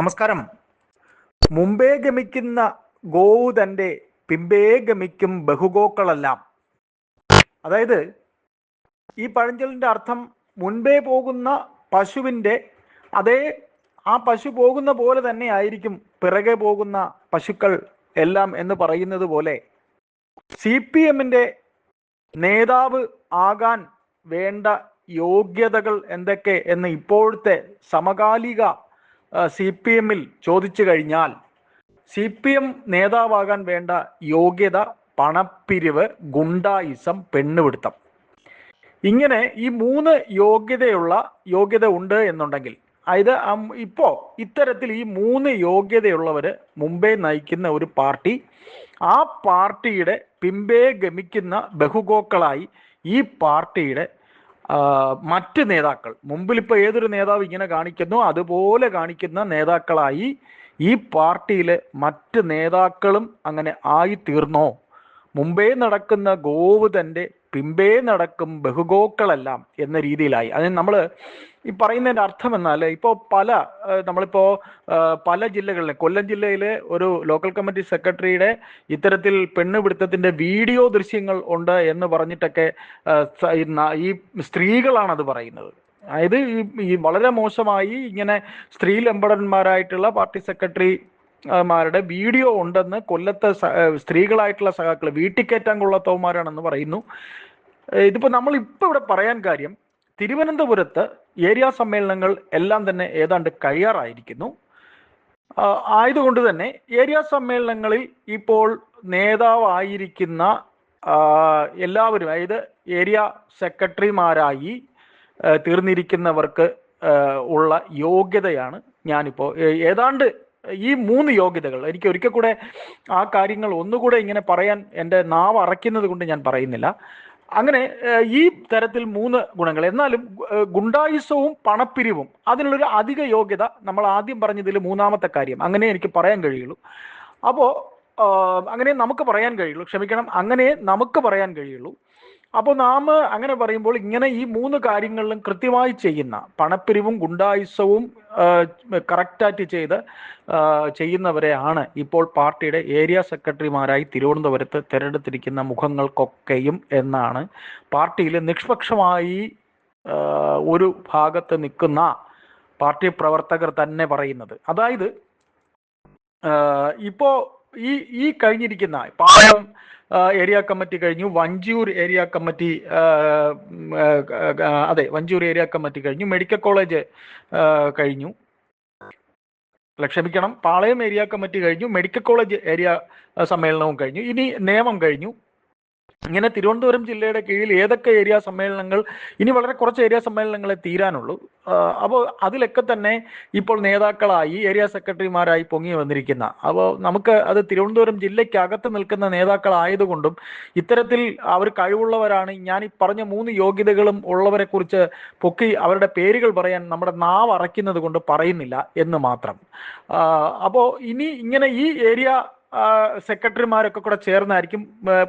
നമസ്കാരം. മുമ്പേ ഗമിക്കുന്ന ഗോവു തന്റെ പിമ്പേ ഗമിക്കും ബഹുഗോക്കളെല്ലാം. അതായത് ഈ പഴഞ്ചൊല്ലിന്റെ അർത്ഥം മുൻപേ പോകുന്ന പശുവിന്റെ അതേ ആ പശു പോകുന്ന പോലെ തന്നെ ആയിരിക്കും പിറകെ പോകുന്ന പശുക്കൾ എല്ലാം എന്ന് പറയുന്നത് പോലെ സി പി എമ്മിന്റെ നേതാവ് ആകാൻ വേണ്ട യോഗ്യതകൾ എന്തൊക്കെ എന്ന് ഇപ്പോഴത്തെ സമകാലിക സി പി എമ്മിൽ ചോദിച്ചു കഴിഞ്ഞാൽ സി പി എം നേതാവാകാൻ വേണ്ട യോഗ്യത പണപ്പിരിവ് ഗുണ്ടായിസം പെണ്ണുപിടുത്തം. ഇങ്ങനെ ഈ മൂന്ന് യോഗ്യതയുള്ള യോഗ്യത ഉണ്ട് എന്നുണ്ടെങ്കിൽ അതായത് ഇപ്പോ ഇത്തരത്തിൽ ഈ മൂന്ന് യോഗ്യതയുള്ളവര് മുംബൈ നയിക്കുന്ന ഒരു പാർട്ടി ആ പാർട്ടിയുടെ പിമ്പേ ഗമിക്കുന്ന ബഹുഗോക്കളായി ഈ പാർട്ടിയുടെ മറ്റ് നേതാക്കൾ മുമ്പിൽ ഇപ്പൊ ഏതൊരു നേതാവ് ഇങ്ങനെ കാണിക്കുന്നു അതുപോലെ കാണിക്കുന്ന നേതാക്കളായി ഈ പാർട്ടിയിലെ മറ്റ് നേതാക്കളും അങ്ങനെ ആയി തീർന്നോ മുമ്പേ നടക്കുന്ന ഗോവ് പിമ്പേ നടക്കും ബഹുഗോക്കളെല്ലാം എന്ന രീതിയിലായി. അതിന് നമ്മൾ ഈ പറയുന്നതിന്റെ അർത്ഥം എന്നാൽ ഇപ്പോൾ പല നമ്മളിപ്പോൾ നമ്മളിപ്പോ പല ജില്ലകളിലെ കൊല്ലം ജില്ലയിലെ ഒരു ലോക്കൽ കമ്മിറ്റി സെക്രട്ടറിയുടെ ഇത്തരത്തിൽ പെണ്ണുപിടുത്തത്തിന്റെ വീഡിയോ ദൃശ്യങ്ങൾ ഉണ്ട് എന്ന് പറഞ്ഞിട്ടൊക്കെ ഈ സ്ത്രീകളാണത് പറയുന്നത്. അതായത് ഈ വളരെ മോശമായി ഇങ്ങനെ സ്ത്രീ ലംബടന്മാരായിട്ടുള്ള പാർട്ടി സെക്രട്ടറി മാരുടെ വീഡിയോ ഉണ്ടെന്ന് കൊല്ലത്തെ സ്ത്രീകളായിട്ടുള്ള സഖാക്കൾ വീട്ടിൽ കയറ്റാൻ കൊള്ളത്തവന്മാരാണെന്ന് പറയുന്നു. ഇതിപ്പോൾ ഇതിപ്പോ നമ്മൾ ഇപ്പൊ ഇവിടെ പറയാൻ കാര്യം തിരുവനന്തപുരത്ത് ഏരിയ സമ്മേളനങ്ങൾ എല്ലാം തന്നെ ഏതാണ്ട് കഴിയാറായിരിക്കുന്നു. ആയതുകൊണ്ട് തന്നെ ഏരിയ സമ്മേളനങ്ങളിൽ ഇപ്പോൾ നേതാവായിരിക്കുന്ന എല്ലാവരും അതായത് ഏരിയ സെക്രട്ടറിമാരായി തീർന്നിരിക്കുന്നവർക്ക് ഉള്ള യോഗ്യതയാണ് ഞാനിപ്പോൾ ഏതാണ്ട് ഈ മൂന്ന് യോഗ്യതകൾ എനിക്ക് ഒരിക്കൽ കൂടെ ആ കാര്യങ്ങൾ ഒന്നുകൂടെ ഇങ്ങനെ പറയാൻ എന്റെ നാവ് അറയ്ക്കുന്നത് കൊണ്ട് ഞാൻ പറയുന്നില്ല. അങ്ങനെ ഈ തരത്തിൽ മൂന്ന് ഗുണങ്ങൾ എന്നാലും ഗുണ്ടായുസവും പണപ്പിരിവും അതിനുള്ളൊരു അധിക യോഗ്യത നമ്മൾ ആദ്യം പറഞ്ഞതിൽ മൂന്നാമത്തെ കാര്യം അങ്ങനെ എനിക്ക് പറയാൻ കഴിയുള്ളൂ. അപ്പോൾ അങ്ങനെ നമുക്ക് പറയാൻ കഴിയുള്ളൂ ക്ഷമിക്കണം അങ്ങനെ നമുക്ക് പറയാൻ കഴിയുള്ളൂ. അപ്പോൾ നാം അങ്ങനെ പറയുമ്പോൾ ഇങ്ങനെ ഈ മൂന്ന് കാര്യങ്ങളിലും കൃത്യമായി ചെയ്യുന്ന പണപ്പിരിവും ഗുണ്ടായുസവും കറക്റ്റായിട്ട് ചെയ്ത് ചെയ്യുന്നവരെയാണ് ഇപ്പോൾ പാർട്ടിയുടെ ഏരിയ സെക്രട്ടറിമാരായി തിരുവനന്തപുരത്ത് തിരഞ്ഞെടുത്തിരിക്കുന്ന മുഖങ്ങൾക്കൊക്കെയും എന്നാണ് പാർട്ടിയിൽ നിഷ്പക്ഷമായി ഒരു ഭാഗത്ത് നിൽക്കുന്ന പാർട്ടി പ്രവർത്തകർ തന്നെ പറയുന്നത്. അതായത് ഇപ്പോൾ ഇപ്പോ ഈ ഈ കഴിഞ്ഞിരിക്കുന്ന പാളയം ഏരിയ കമ്മിറ്റി കഴിഞ്ഞു വഞ്ചൂർ ഏരിയ കമ്മിറ്റി അതെ വഞ്ചൂർ ഏരിയ കമ്മിറ്റി കഴിഞ്ഞു മെഡിക്കൽ കോളേജ് കഴിഞ്ഞു. ക്ഷമിക്കണം പാളയം ഏരിയ കമ്മിറ്റി കഴിഞ്ഞു മെഡിക്കൽ കോളേജ് ഏരിയ സമ്മേളനവും കഴിഞ്ഞു. ഇനി നിയമം കഴിഞ്ഞു. ഇങ്ങനെ തിരുവനന്തപുരം ജില്ലയുടെ കീഴിൽ ഏതൊക്കെ ഏരിയ സമ്മേളനങ്ങൾ ഇനി വളരെ കുറച്ച് ഏരിയ സമ്മേളനങ്ങളെ തീരാനുള്ളൂ. അപ്പോൾ അതിലൊക്കെ തന്നെ ഇപ്പോൾ നേതാക്കളായി ഏരിയ സെക്രട്ടറിമാരായി പൊങ്ങി വന്നിരിക്കുന്ന അപ്പോൾ നമുക്ക് അത് തിരുവനന്തപുരം ജില്ലയ്ക്കകത്ത് നിൽക്കുന്ന നേതാക്കളായതുകൊണ്ടും ഇത്തരത്തിൽ അവർ കഴിവുള്ളവരാണ് ഞാൻ ഈ പറഞ്ഞ മൂന്ന് യോഗ്യതകളും ഉള്ളവരെ കുറിച്ച് പൊക്കി അവരുടെ പേരുകൾ പറയാൻ നമ്മുടെ നാവ് അറയ്ക്കുന്നത് കൊണ്ട് പറയുന്നില്ല എന്ന് മാത്രം. അപ്പോൾ ഇനി ഇങ്ങനെ ഈ ഏരിയ സെക്രട്ടറിമാരൊക്കെ കൂടെ ചേർന്നായിരിക്കും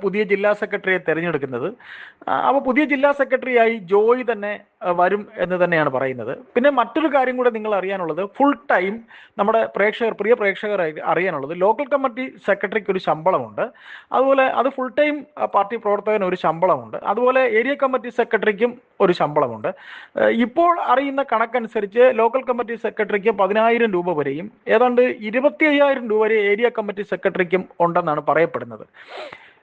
പുതിയ ജില്ലാ സെക്രട്ടറിയെ തെരഞ്ഞെടുക്കുന്നത്. അപ്പോൾ പുതിയ ജില്ലാ സെക്രട്ടറിയായി ജോയ് തന്നെ വരും എന്ന് തന്നെയാണ് പറയുന്നത്. പിന്നെ മറ്റൊരു കാര്യം കൂടെ നിങ്ങൾ അറിയാനുള്ളത് ഫുൾ ടൈം നമ്മുടെ പ്രേക്ഷകർ പ്രിയ പ്രേക്ഷകർ അറിയാനുള്ളത് ലോക്കൽ കമ്മിറ്റി സെക്രട്ടറിക്ക് ഒരു ശമ്പളമുണ്ട്. അതുപോലെ അത് ഫുൾ ടൈം പാർട്ടി പ്രവർത്തകന് ഒരു ശമ്പളമുണ്ട്. അതുപോലെ ഏരിയ കമ്മിറ്റി സെക്രട്ടറിക്കും ഒരു ശമ്പളമുണ്ട്. ഇപ്പോൾ അറിയുന്ന കണക്കനുസരിച്ച് ലോക്കൽ കമ്മിറ്റി സെക്രട്ടറിക്ക് പതിനായിരം രൂപ വരെയും ഏതാണ്ട് ഇരുപത്തി അയ്യായിരം രൂപ വരെ ഏരിയ കമ്മിറ്റി സെക്രട്ടറിക്കും ഉണ്ടെന്നാണ് പറയപ്പെടുന്നത്.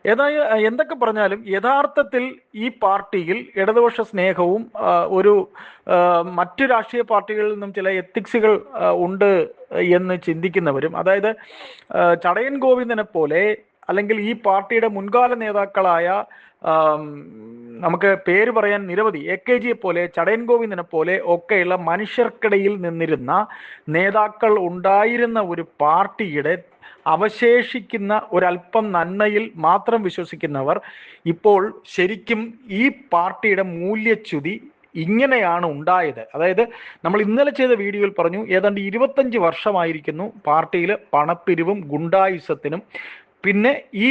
ഏതായ എന്തൊക്കെ പറഞ്ഞാലും യഥാർത്ഥത്തിൽ ഈ പാർട്ടിയിൽ ഇടതുപക്ഷ സ്നേഹവും ഒരു മറ്റു രാഷ്ട്രീയ പാർട്ടികളിൽ നിന്നും ചില എത്തിക്സുകൾ ഉണ്ട് എന്ന് ചിന്തിക്കുന്നവരും അതായത് ചടയൻ ഗോവിന്ദനെ പോലെ അല്ലെങ്കിൽ ഈ പാർട്ടിയുടെ മുൻകാല നേതാക്കളായ നമുക്ക് പേര് പറയാൻ നിരവധി എ കെ ജിയെ പോലെ ചടയൻ ഗോവിന്ദനെ പോലെ ഒക്കെയുള്ള മനുഷ്യർക്കിടയിൽ നിന്നിരുന്ന നേതാക്കൾ ഉണ്ടായിരുന്ന ഒരു പാർട്ടിയുടെ അവശേഷിക്കുന്ന ഒരല്പം നന്മയിൽ മാത്രം വിശ്വസിക്കുന്നവർ ഇപ്പോൾ ശരിക്കും ഈ പാർട്ടിയുടെ മൂല്യച്യുതി ഇങ്ങനെയാണ് ഉണ്ടായത്. അതായത് നമ്മൾ ഇന്നലെ ചെയ്ത വീഡിയോയിൽ പറഞ്ഞു ഏതാണ്ട് ഇരുപത്തഞ്ച് വർഷമായിരിക്കുന്നു പാർട്ടിയിൽ പണപ്പിരിവും ഗുണ്ടായുസത്തിനും. പിന്നെ ഈ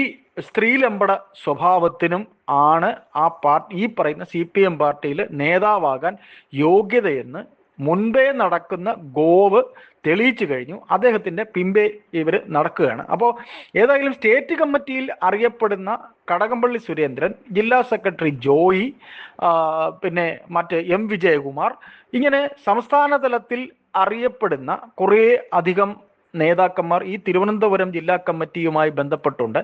സ്ത്രീലമ്പട സ്വഭാവത്തിനും ആണ് ആ പാർട്ടി ഈ പറയുന്ന സി പി എം പാർട്ടിയിൽ നേതാവാകാൻ യോഗ്യതയെന്ന് മുൻപേ നടക്കുന്ന ഗോവ് തെളിയിച്ചു കഴിഞ്ഞു. അദ്ദേഹത്തിന്റെ പിമ്പെ ഇവർ നടക്കുകയാണ്. അപ്പോൾ ഏതായാലും സ്റ്റേറ്റ് കമ്മിറ്റിയിൽ അറിയപ്പെടുന്ന കടകംപള്ളി സുരേന്ദ്രൻ ജില്ലാ സെക്രട്ടറി ജോയി പിന്നെ മറ്റ് എം വിജയകുമാർ ഇങ്ങനെ സംസ്ഥാന തലത്തിൽ അറിയപ്പെടുന്ന കുറേ അധികം നേതാക്കന്മാർ ഈ തിരുവനന്തപുരം ജില്ലാ കമ്മിറ്റിയുമായി ബന്ധപ്പെട്ടുണ്ട്.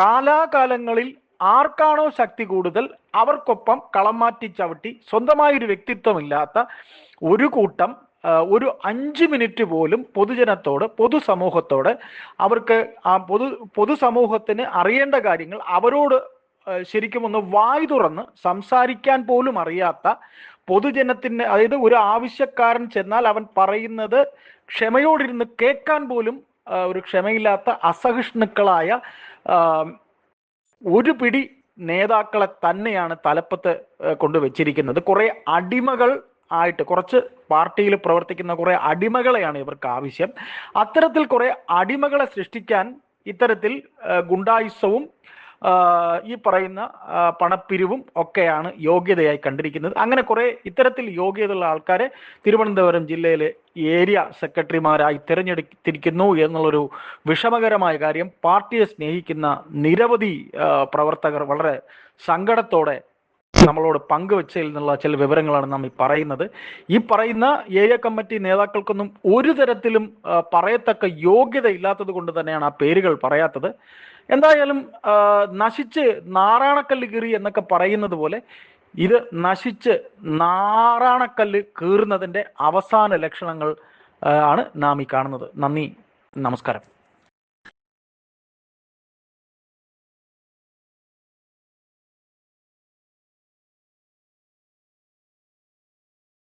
കാലാകാലങ്ങളിൽ ആർക്കാണോ ശക്തി കൂടുതൽ അവർക്കൊപ്പം കളം മാറ്റി ചവിട്ടി സ്വന്തമായൊരു വ്യക്തിത്വമില്ലാത്ത ഒരു കൂട്ടം ഒരു അഞ്ച് മിനിറ്റ് പോലും പൊതുജനത്തോട് പൊതുസമൂഹത്തോട് അവർക്ക് ആ പൊതു പൊതുസമൂഹത്തിന് അറിയേണ്ട കാര്യങ്ങൾ അവരോട് ശരിക്കും ഒന്ന് വായു തുറന്ന് സംസാരിക്കാൻ പോലും അറിയാത്ത പൊതുജനത്തിന് അതായത് ഒരു ആവശ്യക്കാരൻ ചെന്നാൽ അവൻ പറയുന്നത് ക്ഷമയോടിരുന്ന് കേൾക്കാൻ പോലും ഒരു ക്ഷമയില്ലാത്ത അസഹിഷ്ണുക്കളായ ഒരു പിടി നേതാക്കളെ തന്നെയാണ് തലപ്പത്ത് കൊണ്ടുവച്ചിരിക്കുന്നത്. കുറെ അടിമകൾ ആയിട്ട് കുറച്ച് പാർട്ടിയിൽ പ്രവർത്തിക്കുന്ന കുറെ അടിമകളെയാണ് ഇവർക്ക് ആവശ്യം. അത്തരത്തിൽ കുറെ അടിമകളെ സൃഷ്ടിക്കാൻ ഇത്തരത്തിൽ ഗുണ്ടായുസവും ഈ പറയുന്ന പണപ്പിരിവും ഒക്കെയാണ് യോഗ്യതയായി കണ്ടിരിക്കുന്നത്. അങ്ങനെ കുറെ ഇത്തരത്തിൽ യോഗ്യതയുള്ള ആൾക്കാരെ തിരുവനന്തപുരം ജില്ലയിലെ ഏരിയ സെക്രട്ടറിമാരായി തിരഞ്ഞെടുത്തിരിക്കുന്നു എന്നുള്ളൊരു വിഷമകരമായ കാര്യം. പാർട്ടിയെ സ്നേഹിക്കുന്ന നിരവധി പ്രവർത്തകർ വളരെ സങ്കടത്തോടെ നമ്മളോട് പങ്കുവച്ചതിൽ നിന്നുള്ള ചില വിവരങ്ങളാണ് നാം ഈ പറയുന്നത്. ഈ പറയുന്ന ഏരിയ കമ്മിറ്റി നേതാക്കൾക്കൊന്നും ഒരു തരത്തിലും പറയത്തക്ക യോഗ്യത ഇല്ലാത്തത് കൊണ്ട് തന്നെയാണ് ആ പേരുകൾ പറയാത്തത്. എന്തായാലും നശിച്ച് നാറാണക്കല്ല് കീറി എന്നൊക്കെ പറയുന്നത് പോലെ ഇത് നശിച്ച് നാറാണക്കല്ല് കീറുന്നതിന്റെ അവസാന ലക്ഷണങ്ങൾ ആണ് നാം ഈ കാണുന്നത്. നന്ദി നമസ്കാരം.